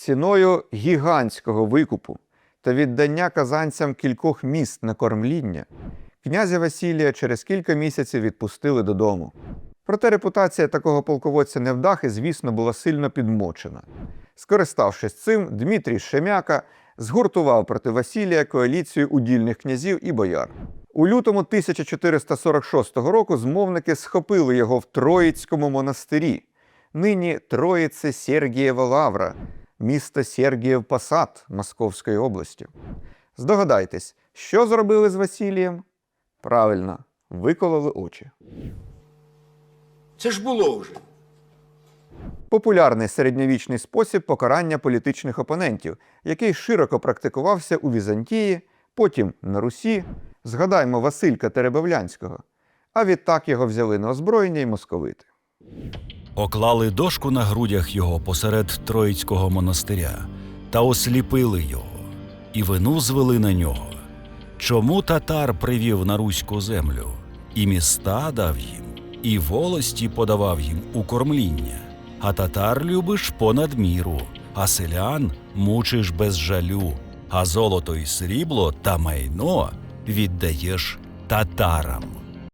ціною гігантського викупу та віддання казанцям кількох міст на кормління, князя Василія через кілька місяців відпустили додому. Проте репутація такого полководця невдахи, звісно, була сильно підмочена. Скориставшись цим, Дмитрій Шемяка згуртував проти Василія коаліцію удільних князів і бояр. У лютому 1446 року змовники схопили його в Троїцькому монастирі, нині Троїце Сергієва Лавра, місто Сергієв Посад Московської області. Здогадайтесь, що зробили з Василієм? Правильно, викололи очі. Це ж було вже. Популярний середньовічний спосіб покарання політичних опонентів, який широко практикувався у Візантії, потім на Русі. Згадаймо Василька Теребовлянського. А відтак його взяли на озброєння й московити. Поклали дошку на грудях його посеред Троїцького монастиря та осліпили його, і вину звели на нього. Чому татар привів на руську землю, і міста дав їм, і волості подавав їм у кормління, а татар любиш понад міру, а селян мучиш без жалю, а золото і срібло та майно віддаєш татарам.